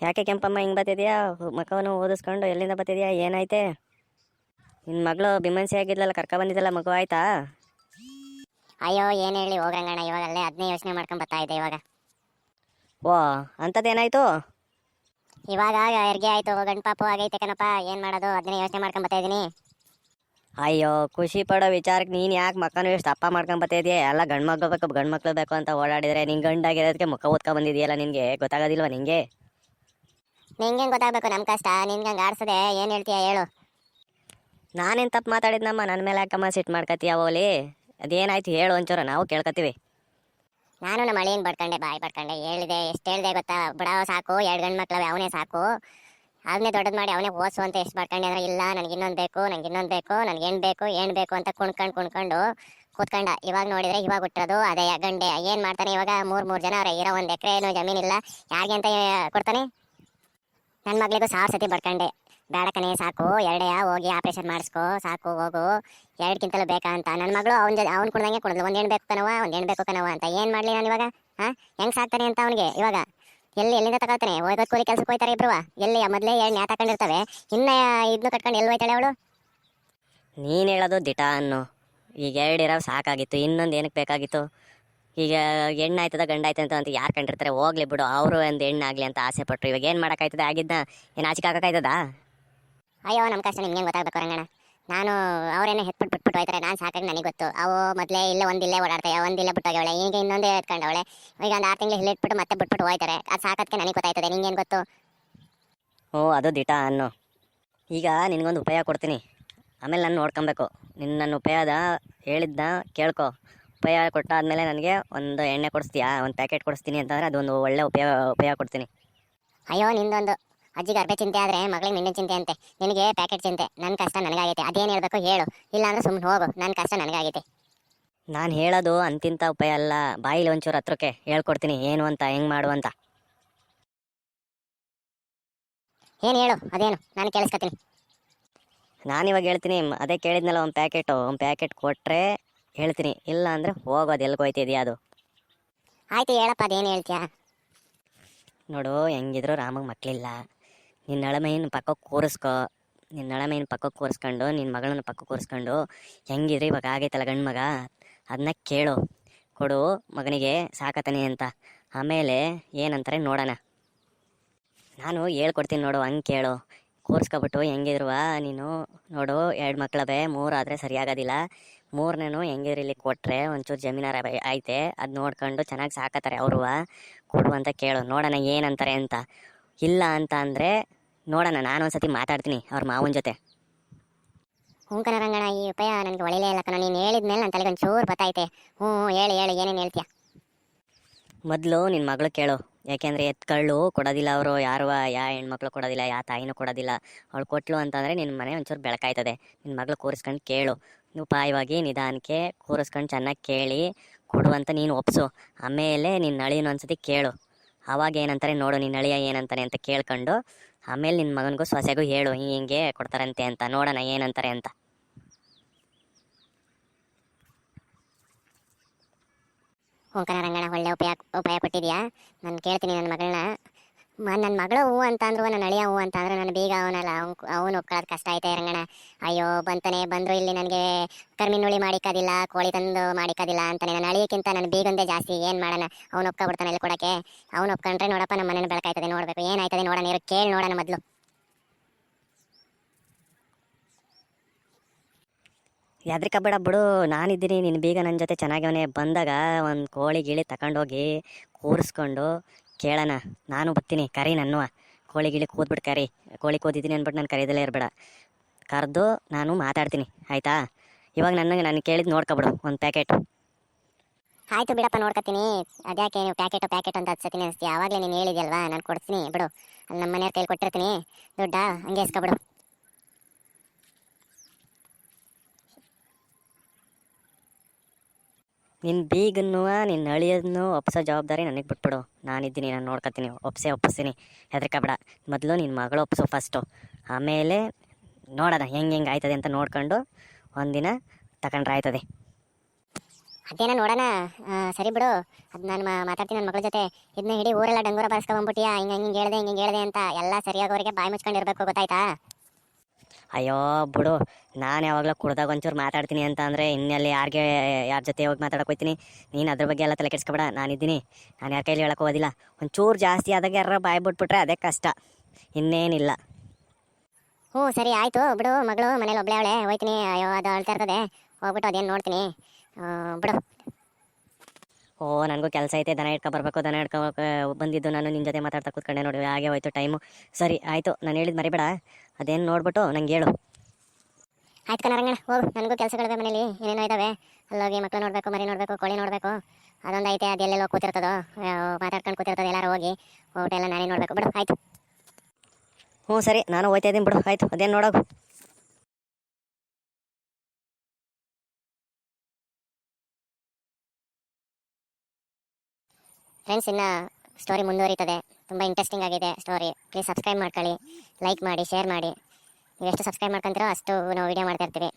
ಯಾಕೆ ಕೆಂಪಮ್ಮ ಹಿಂಗೆ ಬತ್ತಿದ್ಯಾ ಮಕ್ಕವನ್ನು ಓದಿಸ್ಕೊಂಡು ಎಲ್ಲಿಂದ ಬತ್ತಿದ್ಯಾ ಏನಾಯ್ತೆ? ನಿನ್ನ ಮಗಳು ಬಿಮನ್ಸಿ ಆಗಿದ್ಲಲ್ಲ ಕರ್ಕ ಬಂದಿದ್ದಲ್ಲ ಮಗು ಆಯ್ತಾ? ಅಯ್ಯೋ ಏನು ಹೇಳಿ ಹೋಗಂಗಣ್ಣ ಇವಾಗ ಅಲ್ಲೇ ಅದನ್ನೇ ಯೋಚನೆ ಮಾಡ್ಕೊಂಡು ಬರ್ತಾ ಇದ್ದೆ ಇವಾಗ. ಓ ಅಂಥದ್ದೇನಾಯ್ತು? ಇವಾಗ ಹೆರಿಗೆ ಆಯ್ತು ಗಂಡು ಪಾಪು ಆಗೈತೆ ಕಣಪ್ಪ ಏನು ಮಾಡೋದು ಅದನ್ನೇ ಯೋಚನೆ ಮಾಡ್ಕೊಂಡು ಬರ್ತಾ ಇದ್ದೀನಿ. ಅಯ್ಯೋ ಖುಷಿ ಪಡೋ ವಿಚಾರಕ್ಕೆ ನೀನು ಯಾಕೆ ಮಕ್ಕನು ಎಷ್ಟು ಮಾಡ್ಕೊಂಡು ಮಾಡ್ಕೊಂಡ್ ಬತ್ತಿದ್ಯಾ ಎಲ್ಲ ಗಂಡು ಮಕ್ಳು ಬೇಕು ಗಂಡು ಮಕ್ಳು ಬೇಕು ಅಂತ ಓಡಾಡಿದ್ರೆ ನಿನ್ನ ಗಂಡಾಗಿರೋದಕ್ಕೆ ಮುಖ ಓದ್ಕೊಂಡು ಬಂದಿದೆಯಲ್ಲ ನಿನಗೆ? ಗೊತ್ತಾಗೋದಿಲ್ವಾ ನಿಂಗೆ? ನಿಂಗೆ ಗೊತ್ತಾಗಬೇಕು ನಮ್ಮ ಕಷ್ಟ? ನಿನ್ಗೆ ಹಂಗೆ ಆಡ್ಸದೆ ಏನು ಹೇಳ್ತೀಯ ಹೇಳು. ನಾನೇನು ತಪ್ಪು ಮಾತಾಡಿದ್ನಮ್ಮ? ನನ್ನ ಮೇಲೆ ಯಾಕಮ್ಮ ಸಿಟ್ಟು ಮಾಡ್ಕತ್ತೀಯ ಓಲಿ? ಅದೇನಾಯ್ತು ಹೇಳು ಒಂಚೂರು ನಾವು ಕೇಳ್ಕತ್ತೀವಿ. ನಾನು ನಮ್ಮ ಅಳಿಯನ್ನು ಬಡ್ಕಂಡೆ ಬಾಯಿ ಬಡ್ಕಂಡೆ ಹೇಳಿದೆ ಎಷ್ಟು ಹೇಳಿದೆ ಗೊತ್ತಾ? ಬಿಡವ ಸಾಕು ಎರಡು ಗಂಡು ಮಕ್ಳವೆ ಅವನೇ ಸಾಕು. ಅದನ್ನೇ ದೊಡ್ಡದು ಮಾಡಿ ಅವನೇ ಓದಿಸು ಅಂತ ಎಷ್ಟು ಬಡ್ಕಂಡೆ ಅಂದ್ರೆ ಇಲ್ಲ ನನಗೆ ಇನ್ನೊಂದು ಬೇಕು ನನಗೆ ಇನ್ನೊಂದು ಬೇಕು ನನಗೆ ಏನು ಬೇಕು ಏನು ಬೇಕು ಅಂತ ಕುಣ್ಕೊಂಡು ಕುಣ್ಕೊಂಡು ಕೂತ್ಕೊಂಡ. ಇವಾಗ ನೋಡಿದ್ರೆ ಇವಾಗ ಹುಟ್ಟೋದು ಅದೇ ಗಂಡೆ. ಏನು ಮಾಡ್ತಾನೆ ಇವಾಗ? ಮೂರು ಮೂರು ಜನ ಅವರೇ ಇರೋ ಒಂದು ಎಕರೆ ಏನು ಜಮೀನಿಲ್ಲ ಯಾರಿಗೆ ಅಂತ ಕೊಡ್ತಾನೆ? ನನ್ನ ಮಗಳಿಗೂ ಸಾವಿರ ಸತಿ ಬಡ್ಕಂಡೆ. ಬೇಡ ಕಣೆ, ಸಾಕು. ಎರಡೇ, ಹೋಗಿ ಆಪರೇಷನ್ ಮಾಡಿಸ್ಕೋ. ಸಾಕು, ಹೋಗು. ಎರಡಕ್ಕಿಂತಲೂ ಬೇಕಾ ಅಂತ. ನನ್ನ ಮಗಳು ಅವ್ನ ಜೊತೆ ಅವ್ನು ಕುಡ್ದಂಗೆ ಕುಡ್ದು ಒಂದು ಹೆಣ್ಣು ಬೇಕು ಕಣವ ಒಂದು ಹೆಣ್ಣು ಬೇಕು ಕಣವ ಅಂತ. ಏನು ಮಾಡಲಿ ನಾನು ಇವಾಗ? ಹಾಂ ಹೆಂಗೆ ಸಾಕ್ತಾನೆ ಅಂತ ಅವನಿಗೆ ಇವಾಗ? ಎಲ್ಲಿ, ಎಲ್ಲಿಂದ ತಗೊಳ್ತಾನೆ? ಹೋಗೋದು ಕೂಲಿ ಕೆಲ್ಸಕ್ಕೆ ಹೋಯ್ತಾರೆ ಇಬ್ಬರು ಎಲ್ಲಿ ಮೊದಲೇ ಎರಡು ನ್ಯಾ ತಗೊಂಡಿರ್ತವೆ ಇನ್ನ ಇದನ್ನು ಕಟ್ಕೊಂಡು ಎಲ್ಲಿ ಹೋಯ್ತಾಳೆ ಅವಳು? ನೀನು ಹೇಳೋದು ದಿಟ ಅನ್ನು. ಈಗ ಎರಡಿರೋ ಸಾಕಾಗಿತ್ತು. ಇನ್ನೊಂದು ಏನಕ್ಕೆ ಬೇಕಾಗಿತ್ತು? ಈಗ ಹೆಣ್ಣಾಯ್ತದ ಗಂಡಾಯ್ತಂತ ಅಂತ ಯಾರು ಕಂಡಿರ್ತಾರೆ ಹೋಗ್ಲಿ ಬಿಡು ಅವರು ಒಂದು ಹೆಣ್ಣಾಗ್ಲಿ ಅಂತ ಆಸೆ ಪಟ್ಟರು ಇವಾಗ ಏನು ಮಾಡೋಕ್ಕಾಯ್ತದೆ? ಆಗಿದ್ದ ಏನು ಆಚೆ ಹಾಕೋಕ್ಕಾಯ್ತದ ಅಯ್ಯೋ ನಮ್ಮ ಕಷ್ಟ ನಿಮ್ಗೆ ಗೊತ್ತಾಗಬೇಕು ರಂಗಣ್ಣ. ನಾನು ಅವರೇನೋ ಹೆತ್ಬಿಟ್ಟು ಬಿಟ್ಬಿಟ್ಟು ಹೋಯ್ತಾರೆ ನಾನು ಸಾಕಾಗಿ ನನಗೆ ಗೊತ್ತು. ಅವು ಮೊದಲೇ ಇಲ್ಲೇ ಒಂದಿಲ್ಲೇ ಓಡಾಡ್ತಾವೆ ಒಂದಿಲ್ಲೇ ಬಿಟ್ಟೋಗ್ಯವಳೆ ಈಗ ಇನ್ನೊಂದೇ ಎತ್ಕೊಂಡವಳೆ. ಈಗ ಒಂದು ಆರು ತಿಂಗಳು ಹಿಲ್ಲಿಟ್ಬಿಟ್ಟು ಇಟ್ಬಿಟ್ಟು ಮತ್ತೆ ಬಿಟ್ಬಿಟ್ಟು ಹೋಯ್ತಾರೆ. ಅದು ಸಾಕೋದಕ್ಕೆ ನನಗೆ ಗೊತ್ತಾಯ್ತದೆ ನಿಂಗೇನು ಗೊತ್ತು? ಓ ಅದು ದಿಟ ಅನ್ನು. ಈಗ ನಿನಗೊಂದು ಉಪಾಯ ಕೊಡ್ತೀನಿ. ಆಮೇಲೆ ನಾನು ನೋಡ್ಕೊಬೇಕು. ನಿನ್ನ ನನ್ನ ಉಪಾಯದ ಹೇಳಿದ್ದ ಕೇಳ್ಕೊ. ಉಪಾಯ ಕೊಟ್ಟಾದ್ಮೇಲೆ ನನಗೆ ಒಂದು ಎಣ್ಣೆ ಕೊಡಿಸ್ತೀಯಾ? ಒಂದು ಪ್ಯಾಕೆಟ್ ಕೊಡಿಸ್ತೀನಿ ಅಂತಂದರೆ ಅದೊಂದು ಒಳ್ಳೆ ಉಪಯೋಗ ಉಪಯೋಗ ಕೊಡ್ತೀನಿ. ಅಯ್ಯೋ ನಿಂದೊಂದು ಅಜ್ಜಿಗೆ ಅರ್ಬೆ ಚಿಂತೆ ಆದರೆ ಮಗಳಿಗೆ ಮಿಂಡಿನ ಚಿಂತೆ ಅಂತೆ. ನಿನಗೆ ಪ್ಯಾಕೆಟ್ ಚಿಂತೆ ನನ್ನ ಕಷ್ಟ ನನಗಾಗೈತೆ. ಅದೇನು ಹೇಳಬೇಕು ಹೇಳು. ಇಲ್ಲಾಂದ್ರೆ ಸುಮ್ಮನೆ ಹೋಗು ನನ್ನ ಕಷ್ಟ ನನಗಾಗೈತೆ. ನಾನು ಹೇಳೋದು ಅಂತಿಂತ ಉಪಾಯ ಅಲ್ಲ. ಬಾಯಿಲಿ ಒಂಚೂರು ಹತ್ರಕ್ಕೆ ಹೇಳ್ಕೊಡ್ತೀನಿ. ಏನು ಅಂತ ಹೆಂಗೆ ಮಾಡುವಂತ ಏನು ಹೇಳು? ಅದೇನು? ನಾನು ಕೇಳಿಸ್ಕೊತೀನಿ. ನಾನಿವಾಗ ಹೇಳ್ತೀನಿ ಅದೇ ಕೇಳಿದ್ನಲ್ಲ ಒಂದು ಪ್ಯಾಕೆಟು. ಒಂದು ಪ್ಯಾಕೆಟ್ ಕೊಟ್ಟರೆ ಹೇಳ್ತೀನಿ. ಇಲ್ಲ ಅಂದರೆ ಹೋಗೋದು ಎಲ್ಲಿ ಹೋಯ್ತಿದ್ಯಾ ಅದು? ಆಯ್ತು ಹೇಳಪ್ಪ ಅದೇನು ಹೇಳ್ತೀಯ? ನೋಡು ಹೆಂಗಿದ್ರು ರಾಮಗೆ ಮಕ್ಕಳಿಲ್ಲ ನಿನ್ನ ಅಳಮೆಯನ್ನು ಪಕ್ಕಕ್ಕೆ ಕೂರಿಸ್ಕೋ. ನಿನ್ನ ಅಳಮೆಯನ್ನು ಪಕ್ಕಕ್ಕೆ ಕೂರಿಸ್ಕೊಂಡು ನಿನ್ನ ಮಗಳನ್ನ ಪಕ್ಕಕ್ಕೆ ಕೂರಿಸ್ಕೊಂಡು ಹೆಂಗಿದ್ರೆ ಇವಾಗ? ಆಗೈತಲ್ಲ ಗಂಡು ಮಗ? ಅದನ್ನ ಕೇಳು. ಕೊಡು ಮಗನಿಗೆ ಸಾಕತಾನೆ ಅಂತ. ಆಮೇಲೆ ಏನಂತಾರೆ ನೋಡೋಣ. ನಾನು ಹೇಳ್ಕೊಡ್ತೀನಿ ನೋಡು ಹಂಗೆ ಕೇಳು. ಕೂರಿಸ್ಕೊಬಿಟ್ಟು ಹೆಂಗಿದ್ರುವ ನೀನು? ನೋಡು ಎರಡು ಮಕ್ಕಳವೇ ಮೂರು ಆದರೆ ಸರಿಯಾಗೋದಿಲ್ಲ. ಮೂರನೇನು ಹೆಂಗಿದ್ರು ಇಲ್ಲಿ ಕೊಟ್ಟರೆ ಒಂಚೂರು ಜಮೀನಾರ ಐತೆ ಅದು ನೋಡ್ಕೊಂಡು ಚೆನ್ನಾಗಿ ಸಾಕತ್ತಾರೆ ಅವರು ಕೊಡು ಅಂತ ಕೇಳು. ನೋಡೋಣ ಏನಂತಾರೆ ಅಂತ. ಇಲ್ಲ ಅಂತ ಅಂದರೆ ನೋಡೋಣ ನಾನು ಒಂದ್ಸತಿ ಮಾತಾಡ್ತೀನಿ ಅವ್ರ ಮಾವನ ಜೊತೆ. ಹ್ಞೂ ಕಣ ರಂಗಣ್ಣ ಈ ಉಪಾಯ ನನಗೆ ಒಳಿಲೇ ಇಲ್ಲ ಕಣ. ನೀನು ಹೇಳಿದ್ಮೇಲೆ ನನ್ನ ತಲೆಗೆ ಒಂಚೂರು ಬತ್ತಾಯ್ತೆ. ಹ್ಞೂ ಹೇಳು ಹೇಳು ಏನೇನು ಹೇಳ್ತೀಯ? ಮೊದಲು ನಿನ್ನ ಮಗಳು ಕೇಳು. ಯಾಕೆಂದರೆ ಎತ್ಕಳ್ಳು ಕೊಡೋದಿಲ್ಲ ಅವರು ಯಾರು ಯಾ ಹೆಣ್ಮಕ್ಳು ಕೊಡೋದಿಲ್ಲ ಯಾ ತಾಯಿನೂ ಕೊಡೋದಿಲ್ಲ. ಅವಳು ಕೊಟ್ಲು ಅಂತಂದರೆ ನಿನ್ನ ಮನೆ ಒಂಚೂರು ಬೆಳಕಾಯ್ತದೆ. ನಿನ್ನ ಮಗಳು ಕೂರಿಸ್ಕೊಂಡು ಕೇಳು. ಉಪಾಯವಾಗಿ ನಿಧಾನಕ್ಕೆ ಕೂರಿಸ್ಕೊಂಡು ಚೆನ್ನಾಗಿ ಕೇಳಿ ಕೊಡುವಂತ ನೀನು ಒಪ್ಸು. ಆಮೇಲೆ ನಿನ್ನ ಅಳಿನ ಒಂದ್ಸತಿ ಕೇಳು. ಅವಾಗ ಏನಂತಾರೆ ನೋಡು ನಿನ್ನ ಅಳಿಯ ಏನಂತಾನೆ ಅಂತ ಕೇಳ್ಕೊಂಡು, ಆಮೇಲೆ ನಿನ್ನ ಮಗನಿಗೂ ಸೊಸೆಗೂ ಹೇಳು, ಹಿಂಗೆ ಕೊಡ್ತಾರಂತೆ ಅಂತ, ನೋಡೋಣ ಏನಂತಾರೆ ಅಂತ. ಹ್ಞೂ ಕಣ ರಂಗಣ್ಣ, ಒಳ್ಳೆ ಉಪಾಯ ಉಪಾಯ ಕೊಟ್ಟಿದ್ಯಾ? ನಾನು ಕೇಳ್ತೀನಿ ನನ್ನ ಮಗಳನ್ನ. ನನ್ನ ಮಗಳ ಹೂ ಅಂತ ಅಂದ್ರು ನನ್ನ ಅಳಿಯ ಹೂ ಅಂತ ಅಂದ್ರೆ ನನ್ನ ಬೀಗ ಅವನಲ್ಲ, ಅವ್ನು ಅವನು ಒಪ್ಕೊಳ್ಳೋದು ಕಷ್ಟ ಐತೆ ರಂಗಣ ಅಯ್ಯೋ, ಬಂತಾನೆ, ಬಂದರು ಇಲ್ಲಿ ನನಗೆ ಕರ್ಮಿನುಳಿ ಮಾಡಿಕ್ಕೋದಿಲ್ಲ ಕೋಳಿ ತಂದು ಮಾಡಿಕ್ಕೋದಿಲ್ಲ ಅಂತಾನೆ. ನನ್ನ ಅಳಿಯಕ್ಕಿಂತ ನನ್ನ ಬೀಗಂದೇ ಜಾಸ್ತಿ, ಏನು ಮಾಡೋಣ? ಅವ್ನು ಒಪ್ಕೊಬಿಡ್ತಾನೆ ಇಲ್ಲಿ ಕೊಡೋಕ್ಕೆ. ಅವ್ನು ಒಪ್ಕೊಂಡ್ರೆ ನೋಡಪ್ಪ ನಮ್ಮ ಮನೇನ ಬೆಳಕಾಯ್ತದೆ, ನೋಡಬೇಕು. ಏನಾಯ್ತದೆ ನೋಡೋಣ ಇರೋ ಕೇಳಿ ನೋಡೋಣ ಮೊದಲು. ಬೇಡ ಬಿಡು, ನಾನಿದ್ದೀನಿ ನಿನ್ನ ಬೀಗ ನನ್ನ ಜೊತೆ ಚೆನ್ನಾಗಿವನೇ. ಬಂದಾಗ ಒಂದು ಕೋಳಿ ಗಿಳಿ ತಗೊಂಡೋಗಿ ಕೂರಿಸ್ಕೊಂಡು ಕೇಳೋಣ. ನಾನು ಬರ್ತೀನಿ. ಕರಿ ನನ್ನುವ. ಕೋಳಿ ಗಿಳಿ ಕೂದ್ಬಿಟ್ಟು ಕರಿ. ಕೋಳಿ ಕೂದಿದ್ದೀನಿ ಅಂದ್ಬಿಟ್ಟು ನಾನು ಕರೀದಲ್ಲೇ ಇರಬೇಡ. ಕರೆದು ನಾನು ಮಾತಾಡ್ತೀನಿ. ಆಯಿತಾ? ಇವಾಗ ನನಗೆ ನಾನು ಕೇಳಿದ್ದು ನೋಡ್ಕೊಬಿಡು ಒಂದು ಪ್ಯಾಕೆಟ್. ಆಯ್ತು ಬಿಡಪ್ಪ, ನೋಡ್ಕೊತೀನಿ. ಅದ್ಯಾಕೆ ನೀವು ಪ್ಯಾಕೆಟ್ ಪ್ಯಾಕೆಟ್ ಅಂತ ಹತ್ಸತೀನಿ ಅನಿಸ್ತೀಯ ಆವಾಗಲೇ ನೀನು ಹೇಳಿದ್ಯಲ್ವಾ? ನಾನು ಕೊಡ್ತೀನಿ. ಬಿಡು. ಅಲ್ಲಿ ನಮ್ಮ ಮನೆಯವ್ರ ಕೈಲಿ ಕೊಟ್ಟಿರ್ತೀನಿ. ದುಡ್ಡಾ ಹಂಗೆ ಇಸ್ಕೊಬಿಡು. ನಿನ್ನ ಬೀಗನ್ನು ನಿನ್ನ ಅಳಿಯೋದನ್ನು ಒಪ್ಸೋ ಜವಾಬ್ದಾರಿ ನನಗೆ ಬಿಟ್ಬಿಡು. ನಾನಿದ್ದೀನಿ, ನಾನು ನೋಡ್ಕೊತೀನಿ. ಒಪ್ಸೆ ಒಪ್ಪಿಸ್ತೀನಿ ಹೆದರ್ಕಬೇಡ ಮೊದಲು ನಿನ್ನ ಮಗಳು ಒಪ್ಸು ಫಸ್ಟು ಆಮೇಲೆ ನೋಡೋಣ ಹೆಂಗೆ ಹೆಂಗೆ ಆಯ್ತದೆ ಅಂತ ನೋಡ್ಕೊಂಡು ಒಂದಿನ ತಗೊಂಡ್ರೆ ಆಯ್ತದೆ. ಅದೇನ ನೋಡೋಣ. ಸರಿ ಬಿಡು. ಅದು ನಾನು ಮಾತಾಡ್ತೀನಿ ನನ್ನ ಮಗಳ ಜೊತೆ. ಇದನ್ನ ಹಿಡಿ ಊರೆಲ್ಲ ಡಂಗೂರ ಬಾರಿಸ್ಕೊಂಡ್ಬಿಟ್ಟಿಯಾ ಹಿಂಗೆ ಹಿಂಗೆ ಹೇಳಿದೆ ಹಿಂಗೆ ಹೇಳಿದೆ ಅಂತ ಎಲ್ಲ ಸರಿಯಾಗೋರಿಗೆ ಬಾಯಿ ಮುಚ್ಕೊಂಡಿರ್ಬೇಕು, ಗೊತ್ತಾಯ್ತಾ? ಅಯ್ಯೋ ಬಿಡು ನಾನು ಯಾವಾಗಲೂ ಕುಡ್ದಾಗ ಒಂಚೂರು ಮಾತಾಡ್ತೀನಿ ಅಂತ ಅಂದರೆ ಇನ್ನೆಲ್ಲಿ ಯಾರಿಗೆ ಯಾರ ಜೊತೆ ಹೋಗಿ ಮಾತಾಡಕ್ಕೆ ಹೋಗ್ತೀನಿ ನೀನು ಅದ್ರ ಬಗ್ಗೆ ಎಲ್ಲ ತಲೆ ಕೆಡಿಸ್ಕೊಬೇಡ ನಾನಿದ್ದೀನಿ ನಾನು ಯಾರ ಕೈಲಿ ಹೇಳಕ್ಕೆ ಹೋಗೋದಿಲ್ಲ ಒಂಚೂರು ಜಾಸ್ತಿ ಆದಾಗ ಯಾರ ಬಾಯಿ ಬಿಟ್ಬಿಟ್ರೆ ಅದೇ ಕಷ್ಟ. ಇನ್ನೇನಿಲ್ಲ. ಹ್ಞೂ ಸರಿ ಆಯಿತು. ಬಿಡು ಮಗಳು ಮನೇಲಿ ಒಬ್ಬಳೆ ಅವಳೆ. ಹೋಯ್ತೀನಿ. ಅಯ್ಯೋ ಅದು ಅಳ್ತಾ ಇರ್ತದೆ. ಹೋಗ್ಬಿಟ್ಟು ಅದೇನು ನೋಡ್ತೀನಿ. ಬಿಡು. ಓ ನನಗೂ ಕೆಲಸ ಐತೆ. ದನ ಇಟ್ಕೊ ಬರಬೇಕು. ದನ ಇಟ್ಕೊ ಬಂದಿದ್ದು ನಾನು ನಿನ್ನ ಜೊತೆ ಮಾತಾಡ್ತಾ ಕೂತ್ಕೊಂಡೆ ನೋಡಿ. ಹಾಗೆ ಹೋಯ್ತು ಟೈಮು. ಸರಿ ಆಯಿತು. ನಾನು ಹೇಳಿದ್ದು ಮರಿಬೇಡ. ಅದೇನು ನೋಡ್ಬಿಟ್ಟು ನಂಗೆ ಹೇಳು. ಆಯ್ತು ಕಣರಂಗಣ ಹೋಗು. ನನಗೂ ಕೆಲಸಗಳಿವೆ ಮನೇಲಿ. ಏನೇನೋ ಇದಾವೆ. ಅಲ್ಲೋಗಿ ಮಕ್ಳು ನೋಡಬೇಕು ಮರಿ ನೋಡಬೇಕು ಕೋಳಿ ನೋಡಬೇಕು. ಅದೊಂದು ಐತೆ ಅದು ಹೋಗಿ ಕೂತಿರ್ತದೋ. ಮಾತಾಡ್ಕೊಂಡು ಕೂತಿರ್ತದೆ ಎಲ್ಲರೂ ಹೋಗಿ. ಊಟ ಎಲ್ಲ ನಾನೇ ನೋಡಬೇಕು. ಬಿಡು ಆಯ್ತು. ಹ್ಞೂ ಸರಿ. ನಾನು ಹೋಯ್ತಾ ಇದ್ದೀನಿ ಬಿಡು. ಆಯಿತು ಅದೇನು ನೋಡೋಗು. ಫ್ರೆಂಡ್ಸ್ ಇನ್ನು ಸ್ಟೋರಿ ಮುಂದುವರಿತದೆ. ತುಂಬ ಇಂಟ್ರೆಸ್ಟಿಂಗ್ ಆಗಿದೆ ಸ್ಟೋರಿ. ಪ್ಲೀಸ್ ಸಬ್ಸ್ಕ್ರೈಬ್ ಮಾಡ್ಕೊಳ್ಳಿ ಲೈಕ್ ಮಾಡಿ ಶೇರ್ ಮಾಡಿ. ನೀವು ಎಷ್ಟು ಸಬ್ಸ್ಕ್ರೈಬ್ ಮಾಡ್ಕೊಂತೀರೋ ಅಷ್ಟು ನಾವು ವಿಡಿಯೋ ಮಾಡ್ತಾ ಇರ್ತೀವಿ.